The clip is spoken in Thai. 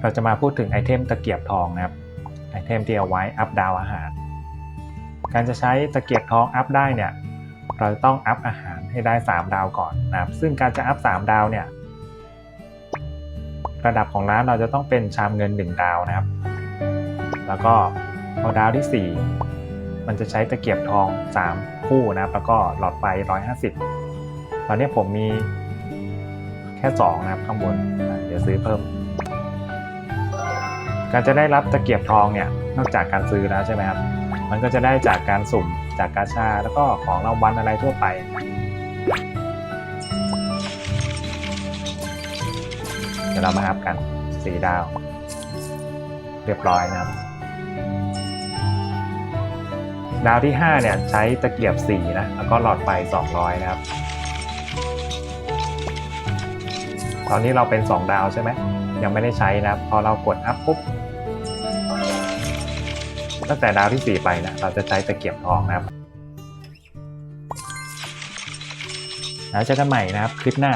เราจะมาพูดถึงไอเทมตะเกียบทองนะครับ ไอเทมที่เอาไว้อัพดาวอาหาร การจะใช้ตะเกียบทองอัพได้เนี่ย เราจะต้องอัพอาหารให้ได้ 3 ดาวก่อนนะครับ ซึ่งการจะอัพ3ดาวเนี่ย ระดับของร้านเราจะต้องเป็นชามเงิน 1 ดาวนะครับ แล้วก็พอดาวที่ 4 มันจะใช้ตะเกียบทอง 3 คู่นะครับ แล้วก็หลอดไฟ 150 ตอนนี้ผมมีแค่ 2 นะครับข้างบน เดี๋ยวซื้อเพิ่ม การจะได้รับตะเกียบทองเนี่ยนอกจากการซื้อแล้วใช่ไหมครับ มันก็จะได้จากการสุ่มจากกาชาแล้วก็ของรางวัลอะไรทั่วไป เดี๋ยวเรามาอัพกันสีดาว เรียบร้อยนะครับ ดาวที่ 5 เนี่ยใช้ตะเกียบ4นะแล้วก็หลอดไฟ200 นะครับ ตอนนี้เราเป็น 2 ดาวใช่ไหมยังไม่ได้ใช้นะครับพอเรากดอัพปุ๊บ ตั้งแต่ดาวที่ 4 ไปนะเราจะใช้ตะเกียบทองนะครับ แล้วเจอกันใหม่นะครับคลิปหน้า